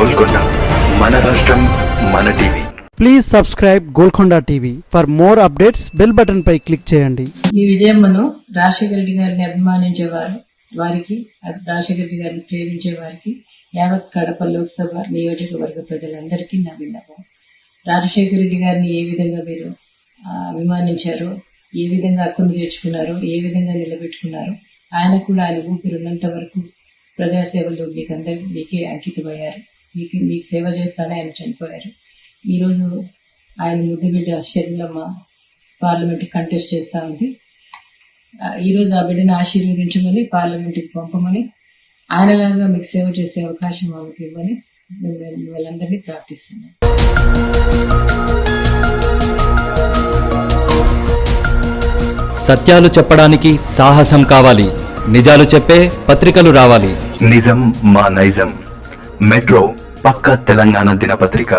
గోల్కొండ. మన రాష్ట్రం మన TV. Please subscribe Golconda TV. For more updates bell button pi click చేయండి. ఈ విజయమ్మను రాజశేఖర రెడ్డి గారిని అభిమానించేవారు వారికి రాజశేఖర రెడ్డి గారిని ప్రేమించే వారికి యావత్ కడప లోక్సభ నియోజకవర్గ ప్రజలందరికీ నా విన్నపం. రాజశేఖర రెడ్డి గారిని ఏ విధంగా మీరు ఆ, అభిమానించారో ఏ విధంగా హక్కును చేర్చుకున్నారో ఏ విధంగా నిలబెట్టుకున్నారో ఆయన కూడా ఆయన ఊపిరి ఉన్నంత వరకు ప్రజాసేవలో మీకు అందరు మీకే అంకితమయ్యారు. మీకు మీకు సేవ చేస్తానే ఆయన చనిపోయారు. ఈరోజు ఆయన ముద్దు బిడ్డ షర్మిలమ్మ పార్లమెంట్ కంటెస్ట్ చేస్తూ ఉంది. ఈరోజు ఆ బిడ్డను ఆశీర్వదించమని పార్లమెంట్కి పంపమని ఆయనలాగా మీకు సేవ చేసే అవకాశం ఆమెకి ఇవ్వమని మేము మిమ్మల్ని ప్రార్థిస్తున్నాం సత్యాలు చెప్పడానికి సాహసం కావాలి. నిజాలు చెప్పే పత్రికలు రావాలి. నిజం మా నైజం. మెట్రో పక్క తెలంగాణ దినపత్రిక.